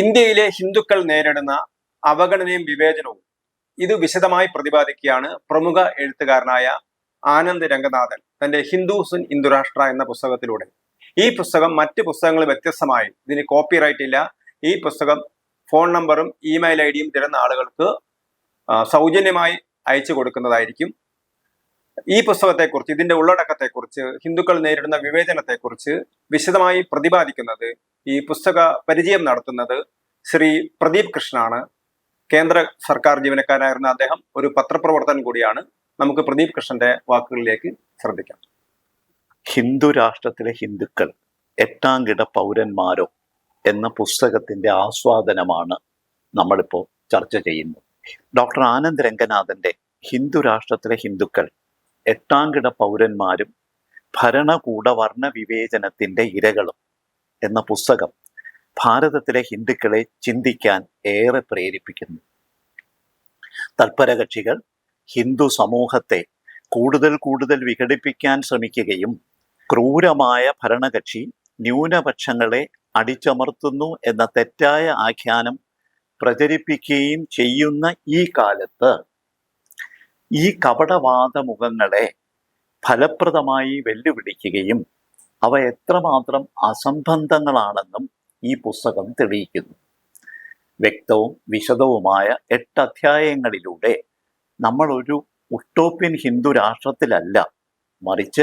ഇന്ത്യയിലെ ഹിന്ദുക്കൾ നേരിടുന്ന അവഗണനയും വിവേചനവും ഇത് വിശദമായി പ്രതിപാദിക്കുകയാണ് പ്രമുഖ എഴുത്തുകാരനായ ആനന്ദ് രംഗനാഥൻ തന്റെ ഹിന്ദുസ് ഇൻ ഹിന്ദുരാഷ്ട്ര എന്ന പുസ്തകത്തിലൂടെ. ഈ പുസ്തകം മറ്റ് പുസ്തകങ്ങൾ വ്യത്യസ്തമായി ഇതിന് കോപ്പിറൈറ്റ് ഇല്ല. ഈ പുസ്തകം ഫോൺ നമ്പറും ഇമെയിൽ ഐ ഡിയും തരുന്ന ആളുകൾക്ക് സൗജന്യമായി അയച്ചു കൊടുക്കുന്നതായിരിക്കും. ഈ പുസ്തകത്തെക്കുറിച്ച് ഇതിന്റെ ഉള്ളടക്കത്തെക്കുറിച്ച് ഹിന്ദുക്കൾ നേരിടുന്ന വിവേചനത്തെക്കുറിച്ച് വിശദമായി പ്രതിപാദിക്കുന്നത് ഈ പുസ്തക പരിചയം നടത്തുന്നത് ശ്രീ പ്രദീപ് കൃഷ്ണാണ്. കേന്ദ്ര സർക്കാർ ജീവനക്കാരായിരുന്ന അദ്ദേഹം ഒരു പത്രപ്രവർത്തകൻ കൂടിയാണ്. നമുക്ക് പ്രദീപ് കൃഷ്ണന്റെ വാക്കുകളിലേക്ക് ശ്രദ്ധിക്കാം. ഹിന്ദു രാഷ്ട്രത്തിലെ ഹിന്ദുക്കൾ എട്ടാം കിട പൗരന്മാരോ എന്ന പുസ്തകത്തിന്റെ ആസ്വാദനമാണ് നമ്മളിപ്പോൾ ചർച്ച ചെയ്യുന്നത്. ഡോക്ടർ ആനന്ദ് രംഗനാഥന്റെ ഹിന്ദു രാഷ്ട്രത്തിലെ ഹിന്ദുക്കൾ എട്ടാം കിട പൗരന്മാരും ഭരണകൂട വർണ വിവേചനത്തിന്റെ ഇരകളും എന്ന പുസ്തകം ഭാരതത്തിലെ ഹിന്ദുക്കളെ ചിന്തിക്കാൻ ഏറെ പ്രേരിപ്പിക്കുന്നു. തൽപരകക്ഷികൾ ഹിന്ദു സമൂഹത്തെ കൂടുതൽ കൂടുതൽ വിഘടിപ്പിക്കാൻ ശ്രമിക്കുകയും ക്രൂരമായ ഭരണകക്ഷി ന്യൂനപക്ഷങ്ങളെ അടിച്ചമർത്തുന്നു എന്ന തെറ്റായ ആഖ്യാനം പ്രചരിപ്പിക്കുകയും ചെയ്യുന്ന ഈ കാലത്ത് ഈ കപടവാദമുഖങ്ങളെ ഫലപ്രദമായി വെല്ലുവിളിക്കുകയും അവ എത്രമാത്രം അസംബന്ധങ്ങളാണെന്നും ഈ പുസ്തകം തെളിയിക്കുന്നു. വ്യക്തവും വിശദവുമായ എട്ട് അധ്യായങ്ങളിലൂടെ നമ്മൾ ഒരു ഉട്ടോപ്യൻ ഹിന്ദു രാഷ്ട്രത്തിലല്ല. മറിച്ച്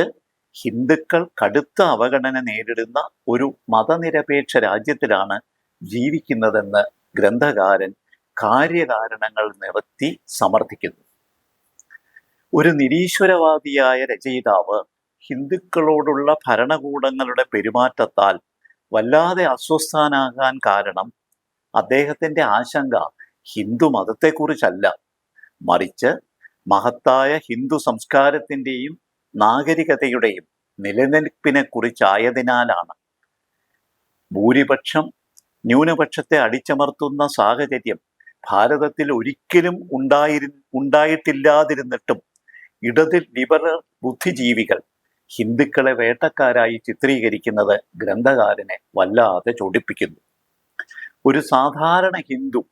ഹിന്ദുക്കൾ കടുത്ത അവഗണന നേരിടുന്ന ഒരു മതനിരപേക്ഷ രാജ്യത്തിലാണ് ജീവിക്കുന്നതെന്ന് ഗ്രന്ഥകാരൻ കാര്യകാരണങ്ങൾ നിറത്തി സമർത്ഥിക്കുന്നു. ഒരു നിരീശ്വരവാദിയായ രചയിതാവ് ഹിന്ദുക്കളോടുള്ള ഭരണകൂടങ്ങളുടെ പെരുമാറ്റത്താൽ വല്ലാതെ അസ്വസ്ഥാനാകാൻ കാരണം അദ്ദേഹത്തിന്റെ ആശങ്ക ഹിന്ദു മതത്തെക്കുറിച്ചല്ല. മറിച്ച് മഹത്തായ ഹിന്ദു സംസ്കാരത്തിന്റെയും നാഗരികതയുടെയും നിലനിൽപ്പിനെ കുറിച്ചായതിനാലാണ് ഭൂരിപക്ഷം ന്യൂനപക്ഷത്തെ അടിച്ചമർത്തുന്ന സാഹചര്യം ഭാരതത്തിൽ ഒരിക്കലും ഉണ്ടായിരു ഉണ്ടായിട്ടില്ലാതിരുന്നിട്ടും ഇടതിൽ ലിബറൽ ബുദ്ധിജീവികൾ ഹിന്ദുക്കളെ വേട്ടക്കാരായി ചിത്രീകരിക്കുന്നത് ഗ്രന്ഥകാരനെ വല്ലാതെ ചൊടിപ്പിക്കുന്നു. ഒരു സാധാരണ ഹിന്ദു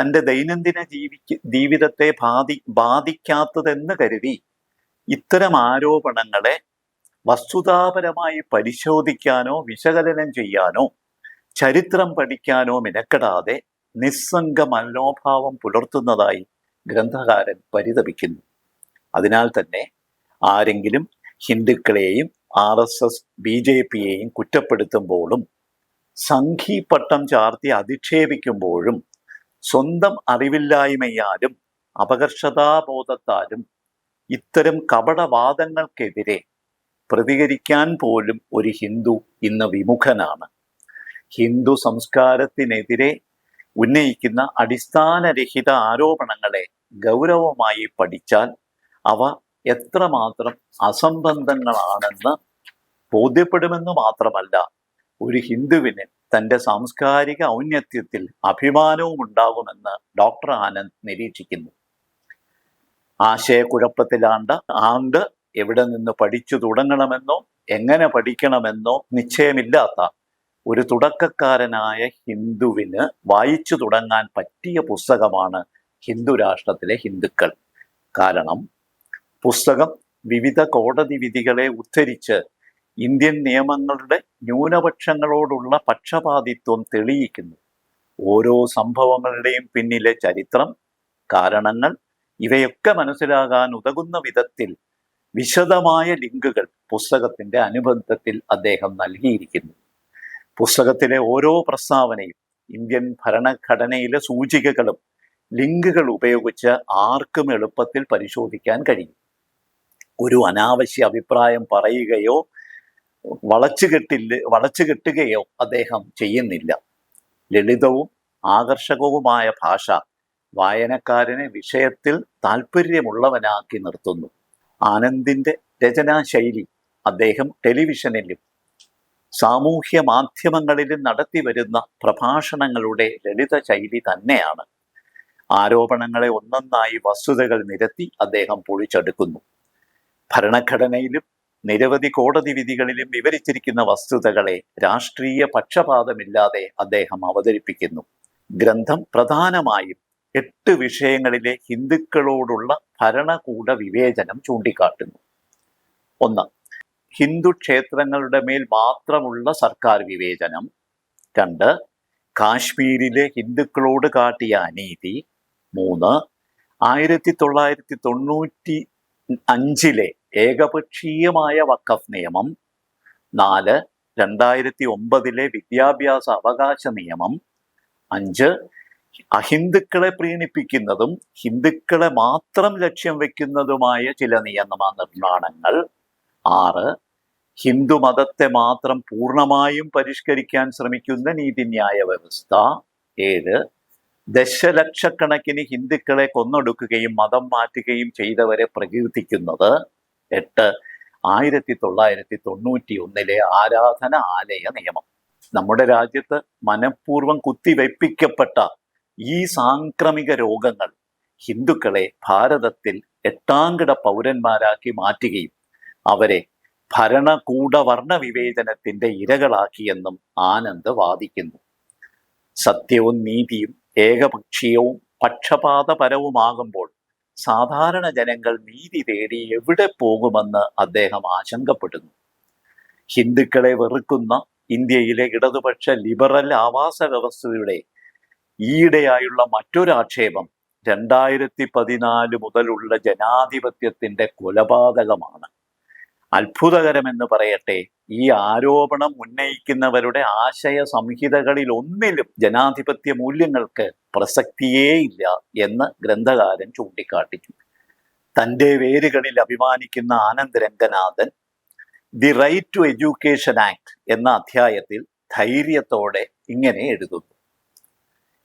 തന്റെ ദൈനംദിന ജീവിക്ക് ജീവിതത്തെ ബാധി ബാധിക്കാത്തതെന്ന് കരുതി ഇത്തരം ആരോപണങ്ങളെ വസ്തുതാപരമായി പരിശോധിക്കാനോ വിശകലനം ചെയ്യാനോ ചരിത്രം പഠിക്കാനോ മിനക്കെടാതെ നിസ്സംഗ മനോഭാവം പുലർത്തുന്നതായി ഗ്രന്ഥകാരൻ പരിതപിക്കുന്നു. അതിനാൽ തന്നെ ആരെങ്കിലും ഹിന്ദുക്കളെയും R S S B J പിയെയും കുറ്റപ്പെടുത്തുമ്പോഴും സംഘി പട്ടം ചാർത്തി അധിക്ഷേപിക്കുമ്പോഴും സ്വന്തം അറിവില്ലായ്മയാലും അപകർഷതാബോധത്താലും ഇത്തരം കപടവാദങ്ങൾക്കെതിരെ പ്രതികരിക്കാൻ പോലും ഒരു ഹിന്ദു ഇന്ന് വിമുഖനാണ്. ഹിന്ദു സംസ്കാരത്തിനെതിരെ ഉന്നയിക്കുന്ന അടിസ്ഥാനരഹിത ആരോപണങ്ങളെ ഗൗരവമായി പഠിച്ചാൽ അവ എത്രമാത്രം അസംബന്ധങ്ങളാണെന്ന് ബോധ്യപ്പെടുമെന്ന് മാത്രമല്ല ഒരു ഹിന്ദുവിന് തന്റെ സാംസ്കാരിക ഔന്നത്യത്തിൽ അഭിമാനവും ഉണ്ടാകുമെന്ന് ഡോക്ടർ ആനന്ദ് നിരീക്ഷിക്കുന്നു. ആശയക്കുഴപ്പത്തിലാണ്ട് ആണ്ട് എവിടെ നിന്ന് പഠിച്ചു തുടങ്ങണമെന്നോ എങ്ങനെ പഠിക്കണമെന്നോ നിശ്ചയമില്ലാത്ത ഒരു തുടക്കക്കാരനായ ഹിന്ദുവിന് വായിച്ചു തുടങ്ങാൻ പറ്റിയ പുസ്തകമാണ് ഹിന്ദു രാഷ്ട്രത്തിലെ ഹിന്ദുക്കൾ. കാരണം പുസ്തകം വിവിധ കോടതി വിധികളെ ഉദ്ധരിച്ച് ഇന്ത്യൻ നിയമങ്ങളുടെ ന്യൂനപക്ഷങ്ങളോടുള്ള പക്ഷപാതിത്വം തെളിയിക്കുന്നു. ഓരോ സംഭവങ്ങളുടെയും പിന്നിലെ ചരിത്രം കാരണങ്ങൾ ഇവയൊക്കെ മനസ്സിലാകാൻ ഉതകുന്ന വിധത്തിൽ വിശദമായ ലിങ്കുകൾ പുസ്തകത്തിന്റെ അനുബന്ധത്തിൽ അദ്ദേഹം നൽകിയിരിക്കുന്നു. പുസ്തകത്തിലെ ഓരോ പ്രസ്താവനയും ഇന്ത്യൻ ഭരണഘടനയിലെ സൂചികകളും ലിങ്കുകൾ ഉപയോഗിച്ച് ആർക്കും എളുപ്പത്തിൽ പരിശോധിക്കാൻ കഴിയും. ഒരു അനാവശ്യ അഭിപ്രായം പറയുകയോ വളച്ചു കെട്ടില്ല വളച്ചു കെട്ടുകയോ അദ്ദേഹം ചെയ്യുന്നില്ല. ലളിതവും ആകർഷകവുമായ ഭാഷ വായനക്കാരനെ വിഷയത്തിൽ താല്പര്യമുള്ളവനാക്കി നിർത്തുന്നു. ആനന്ദിന്റെ രചനാശൈലി അദ്ദേഹം ടെലിവിഷനിലും സാമൂഹ്യ മാധ്യമങ്ങളിലും നടത്തി വരുന്ന പ്രഭാഷണങ്ങളുടെ ലളിത ശൈലി തന്നെയാണ്. ആരോപണങ്ങളെ ഒന്നൊന്നായി വസ്തുതകൾ നിരത്തി അദ്ദേഹം പൊളിച്ചെടുക്കുന്നു. ഭരണഘടനയിലും നിരവധി കോടതി വിധികളിലും വിവരിച്ചിരിക്കുന്ന വസ്തുതകളെ രാഷ്ട്രീയ പക്ഷപാതമില്ലാതെ അദ്ദേഹം അവതരിപ്പിക്കുന്നു. ഗ്രന്ഥം പ്രധാനമായും എട്ട് വിഷയങ്ങളിലെ ഹിന്ദുക്കളോടുള്ള ഭരണകൂട വിവേചനം ചൂണ്ടിക്കാട്ടുന്നു. ഒന്ന് ഹിന്ദു ക്ഷേത്രങ്ങളുടെ മേൽ മാത്രമുള്ള സർക്കാർ വിവേചനം. രണ്ട് കാശ്മീരിലെ ഹിന്ദുക്കളോട് കാട്ടിയ അനീതി. മൂന്ന് ആയിരത്തി തൊള്ളായിരത്തി തൊണ്ണൂറ്റി അഞ്ചിലെ ഏകപക്ഷീയമായ വഖഫ് നിയമം. നാല് രണ്ടായിരത്തി ഒമ്പതിലെ വിദ്യാഭ്യാസ അവകാശ നിയമം. അഞ്ച് അഹിന്ദുക്കളെ പ്രീണിപ്പിക്കുന്നതും ഹിന്ദുക്കളെ മാത്രം ലക്ഷ്യം വെക്കുന്നതുമായ ചില നിയമ നിർമ്മാണങ്ങൾ. ആറ് ഹിന്ദു മതത്തെ മാത്രം പൂർണമായും പരിഷ്കരിക്കാൻ ശ്രമിക്കുന്ന നീതിന്യായ വ്യവസ്ഥ. ഏഴ് ദശലക്ഷക്കണക്കിന് ഹിന്ദുക്കളെ കൊന്നൊടുക്കുകയും മതം മാറ്റുകയും ചെയ്തവരെ പ്രകീർത്തിക്കുന്നത്. എട്ട് ആയിരത്തി തൊള്ളായിരത്തി തൊണ്ണൂറ്റി ഒന്നിലെ ആരാധന ആലയ നിയമം. നമ്മുടെ രാജ്യത്ത് മനഃപൂർവം കുത്തിവയ്പ്പിക്കപ്പെട്ട ഈ സാംക്രമിക രോഗങ്ങൾ ഹിന്ദുക്കളെ ഭാരതത്തിൽ എട്ടാംകിട പൗരന്മാരാക്കി മാറ്റുകയും അവരെ ഭരണകൂട വർണ വിവേചനത്തിന്റെ ഇരകളാക്കിയെന്നും ആനന്ദ് വാദിക്കുന്നു. സത്യവും നീതിയും ഏകപക്ഷീയവും പക്ഷപാതപരവുമാകുമ്പോൾ സാധാരണ ജനങ്ങൾ നീതി തേടി എവിടെ പോകുമെന്ന് അദ്ദേഹം ആശങ്കപ്പെടുന്നു. ഹിന്ദുക്കളെ വെറുക്കുന്ന ഇന്ത്യയിലെ ഇടതുപക്ഷ ലിബറൽ ആവാസ വ്യവസ്ഥയുടെ ഈയിടെയായുള്ള മറ്റൊരാക്ഷേപം രണ്ടായിരത്തി പതിനാല് മുതലുള്ള ജനാധിപത്യത്തിന്റെ കൊലപാതകമാണ്. അത്ഭുതകരമെന്ന് പറയട്ടെ ഈ ആരോപണം ഉന്നയിക്കുന്നവരുടെ ആശയ സംഹിതകളിൽ ഒന്നിലും ജനാധിപത്യ മൂല്യങ്ങൾക്ക് പ്രസക്തിയേയില്ല എന്ന് ഗ്രന്ഥകാരൻ ചൂണ്ടിക്കാട്ടിച്ചു തന്റെ വേരുകളിൽ അഭിമാനിക്കുന്ന Anand Ranganathan the right to education act എന്ന അധ്യായത്തിൽ ധൈര്യത്തോടെ ഇങ്ങനെ എഴുതുന്നു.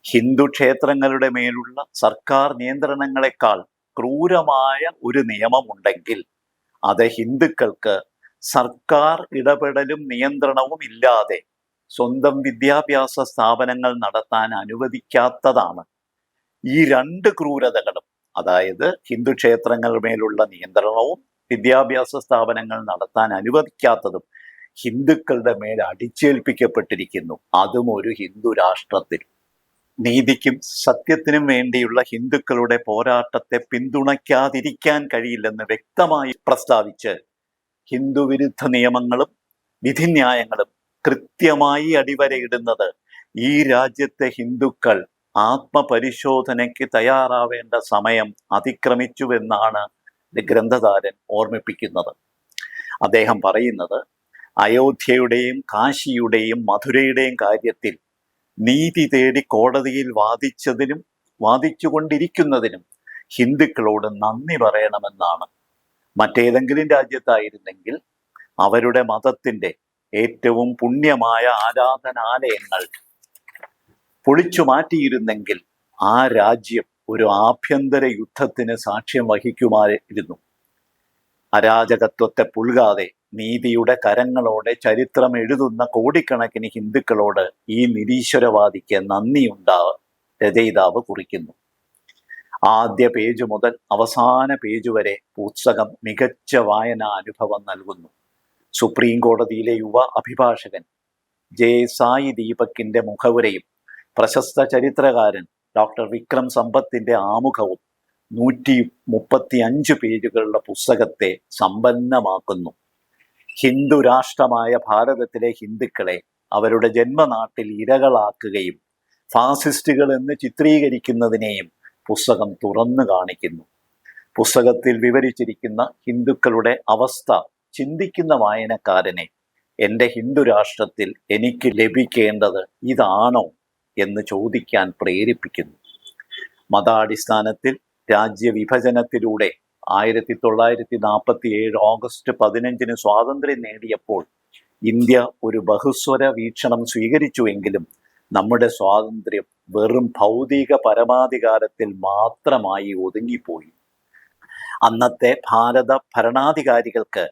ഹിന്ദു ക്ഷേത്രങ്ങളുടെ മേലുള്ള സർക്കാർ നിയന്ത്രണങ്ങളെക്കാൾ ക്രൂരമായ ഒരു നിയമമുണ്ടെങ്കിൽ അത് ഹിന്ദുക്കൾക്ക് സർക്കാർ ഇടപെടലും നിയന്ത്രണവും ഇല്ലാതെ സ്വന്തം വിദ്യാഭ്യാസ സ്ഥാപനങ്ങൾ നടത്താൻ അനുവദിക്കാത്തതാണ്. ഈ രണ്ട് ക്രൂരതകളും അതായത് ഹിന്ദു ക്ഷേത്രങ്ങൾ മേലുള്ള നിയന്ത്രണവും വിദ്യാഭ്യാസ സ്ഥാപനങ്ങൾ നടത്താൻ അനുവദിക്കാത്തതും ഹിന്ദുക്കളുടെ മേൽ അടിച്ചേൽപ്പിക്കപ്പെട്ടിരിക്കുന്നു. അതും ഒരു ഹിന്ദു രാഷ്ട്രത്തിൽ. നീതിക്കും സത്യത്തിനും വേണ്ടിയുള്ള ഹിന്ദുക്കളുടെ പോരാട്ടത്തെ പിന്തുണയ്ക്കാതിരിക്കാൻ കഴിയില്ലെന്ന് വ്യക്തമായി പ്രസ്താവിച്ച് ഹിന്ദു വിരുദ്ധ നിയമങ്ങളും വിധിന്യായങ്ങളും കൃത്യമായി അടിവരയിടുന്നത് ഈ രാജ്യത്തെ ഹിന്ദുക്കൾ ആത്മപരിശോധനയ്ക്ക് തയ്യാറാവേണ്ട സമയം അതിക്രമിച്ചുവെന്നാണ് ഗ്രന്ഥകാരൻ ഓർമ്മിപ്പിക്കുന്നത്. അദ്ദേഹം പറയുന്നത് അയോധ്യയുടെയും കാശിയുടെയും മധുരയുടെയും കാര്യത്തിൽ നീതി തേടി കോടതിയിൽ വാദിച്ചതിനും വാദിച്ചുകൊണ്ടിരിക്കുന്നതിനും ഹിന്ദുക്കളോട് നന്ദി പറയണമെന്നാണ് മറ്റേതെങ്കിലും രാജ്യത്തായിരുന്നെങ്കിൽ അവരുടെ മതത്തിന്റെ ഏറ്റവും പുണ്യമായ ആരാധനാലയങ്ങൾ പൊളിച്ചു മാറ്റിയിരുന്നെങ്കിൽ ആ രാജ്യം ഒരു ആഭ്യന്തര യുദ്ധത്തിന് സാക്ഷ്യം വഹിക്കുമായിരുന്നു. അരാജകത്വത്തെ പുൽകാതെ നീതിയുടെ കരങ്ങളോടെ ചരിത്രം എഴുതുന്ന കോടിക്കണക്കിന് ഹിന്ദുക്കളോട് ഈ നിരീശ്വരവാദിക്ക് നന്ദിയുണ്ടാ രചയിതാവ് കുറിക്കുന്നു. ആദ്യ പേജ് മുതൽ അവസാന പേജ് വരെ പുസ്തകം മികച്ച വായനാ അനുഭവം നൽകുന്നു. സുപ്രീം കോടതിയിലെ യുവ അഭിഭാഷകൻ ജെ. സായി ദീപക്കിന്റെ മുഖവുരയും പ്രശസ്ത ചരിത്രകാരൻ ഡോക്ടർ വിക്രം സമ്പത്തിന്റെ ആമുഖവും നൂറ്റി മുപ്പത്തി അഞ്ച് പേജുകളുടെ പുസ്തകത്തെ സമ്പന്നമാക്കുന്നു. ഹിന്ദു രാഷ്ട്രമായ ഭാരതത്തിലെ ഹിന്ദുക്കളെ അവരുടെ ജന്മനാട്ടിൽ ഇരകളാക്കുകയും ഫാസിസ്റ്റുകൾ എന്ന് ചിത്രീകരിക്കുന്നതിനെയും പുസ്തകം തുറന്നു കാണിക്കുന്നു. പുസ്തകത്തിൽ വിവരിച്ചിരിക്കുന്ന ഹിന്ദുക്കളുടെ അവസ്ഥ ചിന്തിക്കുന്ന വായനക്കാരനെ എന്റെ ഹിന്ദു രാഷ്ട്രത്തിൽ എനിക്ക് ലഭിക്കേണ്ടത് ഇതാണോ എന്ന് ചോദിക്കാൻ പ്രേരിപ്പിക്കുന്നു. മതാടിസ്ഥാനത്തിൽ രാജ്യവിഭജനത്തിലൂടെ ആയിരത്തി തൊള്ളായിരത്തി നാൽപ്പത്തി ഏഴ് ഓഗസ്റ്റ് പതിനഞ്ചിന് സ്വാതന്ത്ര്യം നേടിയപ്പോൾ ഇന്ത്യ ഒരു ബഹുസ്വര വീക്ഷണം സ്വീകരിച്ചുവെങ്കിലും നമ്മുടെ സ്വാതന്ത്ര്യം വെറും ഭൗതിക പരമാധികാരത്തിൽ മാത്രമായി ഒതുങ്ങിപ്പോയി. അന്നത്തെ ഭാരത ഭരണാധികാരികൾക്ക്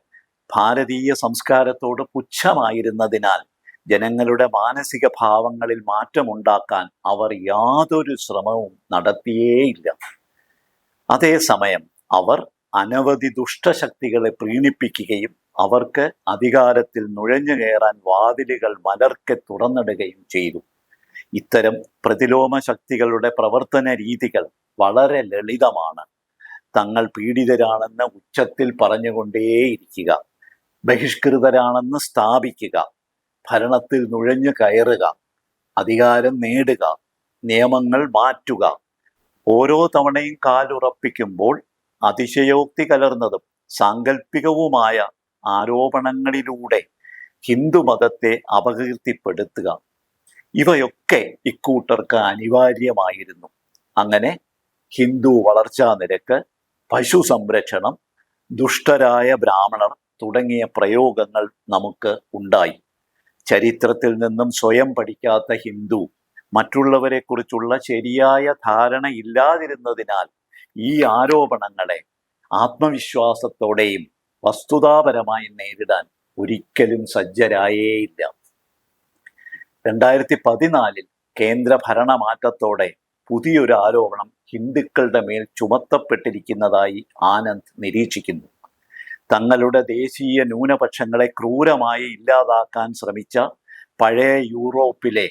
ഭാരതീയ സംസ്കാരത്തോട് പുച്ഛമായിരുന്നതിനാൽ ജനങ്ങളുടെ മാനസിക ഭാവങ്ങളിൽ മാറ്റമുണ്ടാക്കാൻ അവർ യാതൊരു ശ്രമവും നടത്തിയേയില്ല. അതേസമയം അവർ അനവധി ദുഷ്ടശക്തികളെ പ്രീണിപ്പിക്കുകയും അവർക്ക് അധികാരത്തിൽ നുഴഞ്ഞു കയറാൻ വാതിലുകൾ മലർക്കെ തുറന്നിടുകയും ചെയ്തു. ഇത്തരം പ്രതിലോമ ശക്തികളുടെ പ്രവർത്തന രീതികൾ വളരെ ലളിതമാണ്. തങ്ങൾ പീഡിതരാണെന്ന് ഉച്ചത്തിൽ പറഞ്ഞുകൊണ്ടേയിരിക്കുക. ബഹിഷ്കൃതരാണെന്ന് സ്ഥാപിക്കുക. ഭരണത്തിൽ നുഴഞ്ഞു കയറുക. അധികാരം നേടുക. നിയമങ്ങൾ മാറ്റുക. ഓരോ തവണയും കാലുറപ്പിക്കുമ്പോൾ അതിശയോക്തി കലർന്നതും സാങ്കല്പികവുമായ ആരോപണങ്ങളിലൂടെ ഹിന്ദുമതത്തെ അപകീർത്തിപ്പെടുത്തുക. ഇവയൊക്കെ ഇക്കൂട്ടർക്ക് അനിവാര്യമായിരുന്നു. അങ്ങനെ ഹിന്ദു വളർച്ചാ നിരക്ക് പശു സംരക്ഷണം ദുഷ്ടരായ ബ്രാഹ്മണർ തുടങ്ങിയ പ്രയോഗങ്ങൾ നമുക്ക് ഉണ്ടായി. ചരിത്രത്തിൽ നിന്നും സ്വയം പഠിക്കാത്ത ഹിന്ദു മറ്റുള്ളവരെ കുറിച്ചുള്ള ശരിയായ ധാരണ ഇല്ലാതിരുന്നതിനാൽ ഈ ആരോപണങ്ങളെ ആത്മവിശ്വാസത്തോടെയും വസ്തുതാപരമായി നേരിടാൻ ഒരിക്കലും സജ്ജരായേയില്ല. രണ്ടായിരത്തി പതിനാലിൽ കേന്ദ്ര ഭരണമാറ്റത്തോടെ പുതിയൊരു ആരോപണം ഹിന്ദുക്കളുടെ മേൽ ചുമത്തപ്പെട്ടിരിക്കുന്നതായി ആനന്ദ് നിരീക്ഷിക്കുന്നു. തങ്ങളുടെ ദേശീയ ന്യൂനപക്ഷങ്ങളെ ക്രൂരമായി ഇല്ലാതാക്കാൻ ശ്രമിച്ച പഴയ യൂറോപ്പിലെ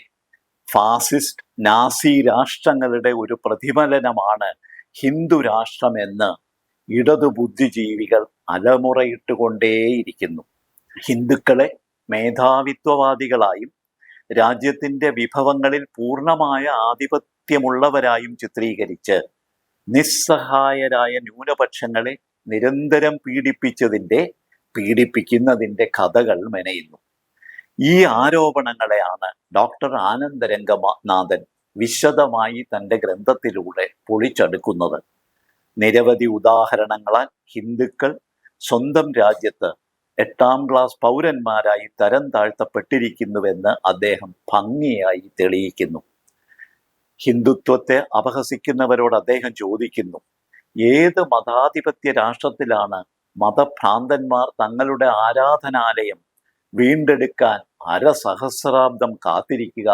ഫാസിസ്റ്റ് നാസി രാഷ്ട്രങ്ങളുടെ ഒരു പ്രതിഫലനമാണ് ഹിന്ദു രാഷ്ട്രമെന്ന് ഇടതു ബുദ്ധിജീവികൾ അലമുറയിട്ടുകൊണ്ടേയിരിക്കുന്നു. ഹിന്ദുക്കളെ മേധാവിത്വവാദികളായും രാജ്യത്തിന്റെ വിഭവങ്ങളിൽ പൂർണമായ ആധിപത്യമുള്ളവരായും ചിത്രീകരിച്ച് നിസ്സഹായരായ ന്യൂനപക്ഷങ്ങളെ നിരന്തരം പീഡിപ്പിച്ചതിന്റെ പീഡിപ്പിക്കുന്നതിന്റെ കഥകൾ മെനയുന്നു. ഈ ആരോപണങ്ങളെയാണ് ഡോക്ടർ ആനന്ദരംഗനാഥൻ വിശദമായി തന്റെ ഗ്രന്ഥത്തിലൂടെ പൊളിച്ചെടുക്കുന്നത്. നിരവധി ഉദാഹരണങ്ങളാൽ ഹിന്ദുക്കൾ സ്വന്തം രാജ്യത്ത് എട്ടാം ക്ലാസ് പൗരന്മാരായി തരം താഴ്ത്തപ്പെട്ടിരിക്കുന്നുവെന്ന് അദ്ദേഹം ഭംഗിയായി തെളിയിക്കുന്നു. ഹിന്ദുത്വത്തെ അപഹസിക്കുന്നവരോട് അദ്ദേഹം ചോദിക്കുന്നു ഏത് മതാധിപത്യ രാഷ്ട്രത്തിലാണ് മതഭ്രാന്തന്മാർ തങ്ങളുടെ ആരാധനാലയം വീണ്ടെടുക്കാൻ അരസഹസ്രാബ്ദം കാത്തിരിക്കുക?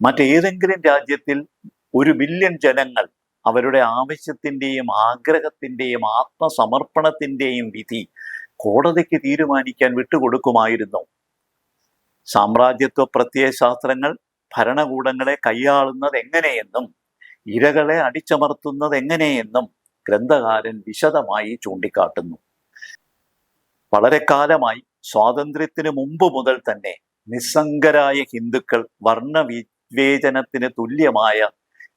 മറ്റേതെങ്കിലും രാജ്യത്തിൽ ഒരു ബില്യൺ ജനങ്ങൾ അവരുടെ ആവശ്യത്തിന്റെയും ആഗ്രഹത്തിന്റെയും ആത്മസമർപ്പണത്തിന്റെയും വിധി കോടതിക്ക് തീരുമാനിക്കാൻ വിട്ടുകൊടുക്കുമായിരുന്നു. സാമ്രാജ്യത്വ പ്രത്യയശാസ്ത്രങ്ങൾ ഭരണകൂടങ്ങളെ കൈയാളുന്നത് എങ്ങനെയെന്നും ഇരകളെ അടിച്ചമർത്തുന്നത് എങ്ങനെയെന്നും ഗ്രന്ഥകാരൻ വിശദമായി ചൂണ്ടിക്കാട്ടുന്നു. വളരെ കാലമായി സ്വാതന്ത്ര്യത്തിന് മുമ്പ് മുതൽ തന്നെ നിസ്സംഗരായ ഹിന്ദുക്കൾ വർണ വിവേചനത്തിന് തുല്യമായ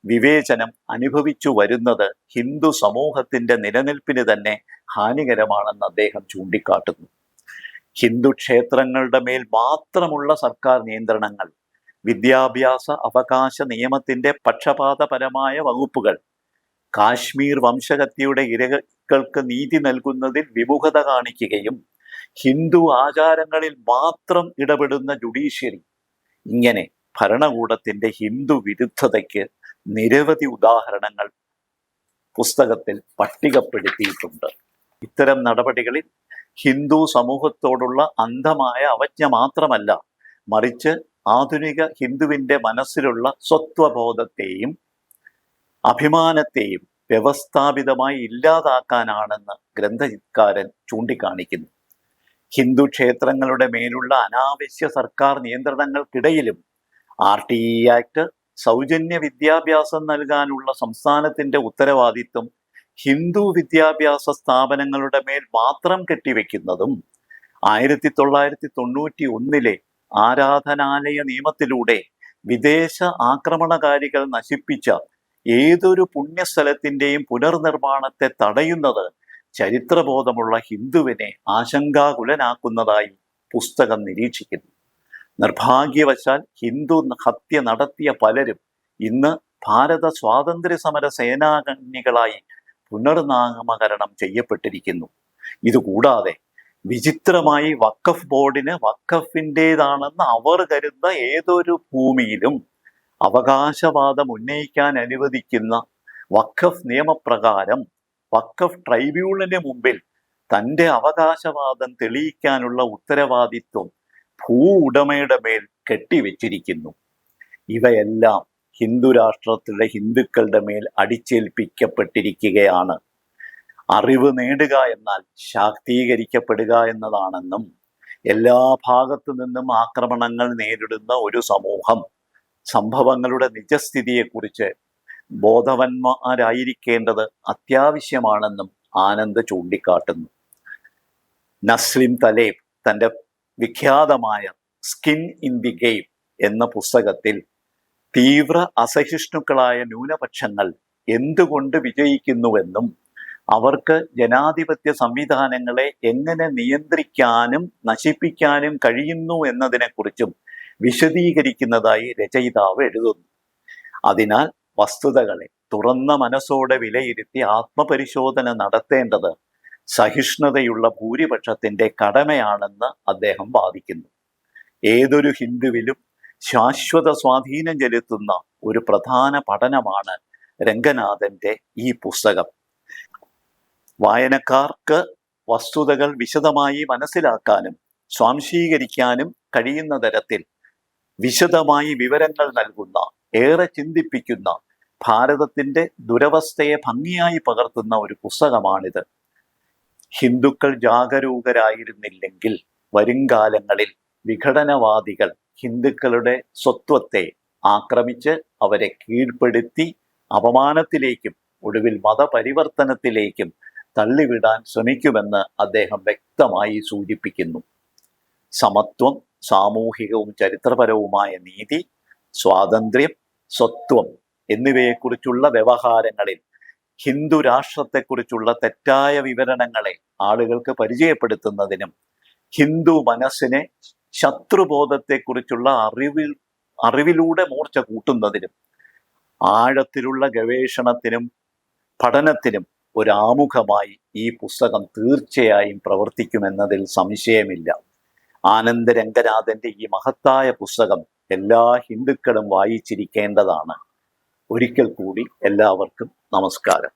വിവേചനം അനുഭവിച്ചു വരുന്നത് ഹിന്ദു സമൂഹത്തിന്റെ നിലനിൽപ്പിന് തന്നെ ഹാനികരമാണെന്ന് അദ്ദേഹം ചൂണ്ടിക്കാട്ടുന്നു. ഹിന്ദു ക്ഷേത്രങ്ങളുടെ മേൽ മാത്രമുള്ള സർക്കാർ നിയന്ത്രണങ്ങൾ വിദ്യാഭ്യാസ അവകാശ നിയമത്തിന്റെ പക്ഷപാതപരമായ വകുപ്പുകൾ കാശ്മീർ വംശഹത്യയുടെ ഇരകൾക്ക് നീതി നൽകുന്നതിൽ വിമുഖത കാണിക്കുകയും ഹിന്ദു ആചാരങ്ങളിൽ മാത്രം ഇടപെടുന്ന ജുഡീഷ്യറി ഇങ്ങനെ ഭരണകൂടത്തിന്റെ ഹിന്ദു വിരുദ്ധതയ്ക്ക് നിരവധി ഉദാഹരണങ്ങൾ പുസ്തകത്തിൽ പട്ടികപ്പെടുത്തിയിട്ടുണ്ട്. ഇത്തരം നടപടികളിൽ ഹിന്ദു സമൂഹത്തോടുള്ള അന്ധമായ അവജ്ഞ മാത്രമല്ല മറിച്ച് ആധുനിക ഹിന്ദുവിന്റെ മനസ്സിലുള്ള സ്വത്വബോധത്തെയും അഭിമാനത്തെയും വ്യവസ്ഥാപിതമായി ഇല്ലാതാക്കാനാണെന്ന് ഗ്രന്ഥകാരൻ ചൂണ്ടിക്കാണിക്കുന്നു. ഹിന്ദു ക്ഷേത്രങ്ങളുടെ മേലുള്ള അനാവശ്യ സർക്കാർ നിയന്ത്രണങ്ങൾക്കിടയിലും ആർ ടി ഇ ആക്ട് സൗജന്യ വിദ്യാഭ്യാസം നൽകാനുള്ള സംസ്ഥാനത്തിന്റെ ഉത്തരവാദിത്വം ഹിന്ദു വിദ്യാഭ്യാസ സ്ഥാപനങ്ങളുടെ മേൽ മാത്രം കെട്ടിവെക്കുന്നതും ആയിരത്തി തൊള്ളായിരത്തി തൊണ്ണൂറ്റി ഒന്നിലെ ആരാധനാലയ നിയമത്തിലൂടെ വിദേശ ആക്രമണകാരികൾ നശിപ്പിച്ച ഏതൊരു പുണ്യസ്ഥലത്തിന്റെയും പുനർനിർമ്മാണത്തെ തടയുന്നത് ചരിത്രബോധമുള്ള ഹിന്ദുവിനെ ആശങ്കാകുലനാക്കുന്നതായി പുസ്തകം നിരീക്ഷിക്കുന്നു. നിർഭാഗ്യവശാൽ ഹിന്ദു ഹത്യ നടത്തിയ പലരും ഇന്ന് ഭാരത സ്വാതന്ത്ര്യ സമര സേനാകണ്ണികളായി പുനർനാമകരണം ചെയ്യപ്പെട്ടിരിക്കുന്നു. ഇതുകൂടാതെ വിചിത്രമായി വക്കഫ് ബോർഡിന് വക്കഫിന്റേതാണെന്ന് അവർ കരുതുന്ന ഏതൊരു ഭൂമിയിലും അവകാശവാദം ഉന്നയിക്കാൻ അനുവദിക്കുന്ന വഖഫ് നിയമപ്രകാരം വഖഫ് ട്രൈബ്യൂണലിന് മുമ്പിൽ തന്റെ അവകാശവാദം തെളിയിക്കാനുള്ള ഉത്തരവാദിത്വം ഭൂ ഉടമയുടെ മേൽ കെട്ടിവെച്ചിരിക്കുന്നു. ഇവയെല്ലാം ഹിന്ദു രാഷ്ട്രത്തിലെ ഹിന്ദുക്കളുടെ മേൽ അടിച്ചേൽപ്പിക്കപ്പെട്ടിരിക്കുകയാണ്. അറിവ് നേടുക എന്നാൽ ശാക്തീകരിക്കപ്പെടുക എന്നതാണെന്നും എല്ലാ ഭാഗത്തു നിന്നും ആക്രമണങ്ങൾ നേരിടുന്ന ഒരു സമൂഹം സംഭവങ്ങളുടെ നിജസ്ഥിതിയെക്കുറിച്ച് ബോധവന്മാരായിരിക്കേണ്ടത് അത്യാവശ്യമാണെന്നും ആനന്ദ് ചൂണ്ടിക്കാട്ടുന്നു. നസ്ലിം തലേബ് തന്റെ വിഖ്യാതമായ സ്കിൻ ഇൻ ദി ഗെയിം എന്ന പുസ്തകത്തിൽ തീവ്ര അസഹിഷ്ണുക്കളായ ന്യൂനപക്ഷങ്ങൾ എന്തുകൊണ്ട് വിജയിക്കുന്നുവെന്നും അവർക്ക് ജനാധിപത്യ സംവിധാനങ്ങളെ എങ്ങനെ നിയന്ത്രിക്കാനും നശിപ്പിക്കാനും കഴിയുന്നു എന്നതിനെക്കുറിച്ചും വിശദീകരിക്കുന്നതായി രചയിതാവ് എഴുതുന്നു. അതിനാൽ വസ്തുതകളെ തുറന്ന മനസ്സോടെ വിലയിരുത്തി ആത്മപരിശോധന നടത്തേണ്ടത് സഹിഷ്ണുതയുള്ള ഭൂരിപക്ഷത്തിന്റെ കടമയാണെന്ന് അദ്ദേഹം വാദിക്കുന്നു. ഏതൊരു ഹിന്ദുവിലും ശാശ്വത സ്വാധീനം ചെലുത്തുന്ന ഒരു പ്രധാന പഠനമാണ് രംഗനാഥന്റെ ഈ പുസ്തകം. വായനക്കാർക്ക് വസ്തുതകൾ വിശദമായി മനസ്സിലാക്കാനും സ്വാംശീകരിക്കാനും കഴിയുന്ന തരത്തിൽ വിശദമായി വിവരങ്ങൾ നൽകുന്ന ഏറെ ചിന്തിപ്പിക്കുന്ന ഭാരതത്തിന്റെ ദുരവസ്ഥയെ ഭംഗിയായി പകർത്തുന്ന ഒരു പുസ്തകമാണിത്. ഹിന്ദുക്കൾ ജാഗരൂകരായിരുന്നില്ലെങ്കിൽ വരുംകാലങ്ങളിൽ വിഘടനവാദികൾ ഹിന്ദുക്കളുടെ സ്വത്വത്തെ ആക്രമിച്ച് അവരെ കീഴ്പ്പെടുത്തി അപമാനത്തിലേക്കും ഒടുവിൽ മതപരിവർത്തനത്തിലേക്കും തള്ളിവിടാൻ ശ്രമിക്കുമെന്ന് അദ്ദേഹം വ്യക്തമായി സൂചിപ്പിക്കുന്നു. സമത്വം സാമൂഹികവും ചരിത്രപരവുമായ നീതി സ്വാതന്ത്ര്യം സ്വത്വം എന്നിവയെക്കുറിച്ചുള്ള വ്യവഹാരങ്ങളിൽ ഹിന്ദു രാഷ്ട്രത്തെക്കുറിച്ചുള്ള തെറ്റായ വിവരണങ്ങളെ ആളുകൾക്ക് പരിചയപ്പെടുത്തുന്നതിനും ഹിന്ദു മനസ്സിനെ ശത്രുബോധത്തെക്കുറിച്ചുള്ള അറിവിൽ അറിവിലൂടെ മൂർച്ച കൂട്ടുന്നതിനും ആഴത്തിലുള്ള ഗവേഷണത്തിനും പഠനത്തിനും ഒരാമുഖമായി ഈ പുസ്തകം തീർച്ചയായും പ്രവർത്തിക്കുമെന്നതിൽ സംശയമില്ല. ആനന്ദ രംഗനാഥന്റെ ഈ മഹത്തായ പുസ്തകം എല്ലാ ഹിന്ദുക്കളും വായിച്ചിരിക്കേണ്ടതാണ്. ഒരിക്കൽ കൂടി എല്ലാവർക്കും നമസ്കാരം.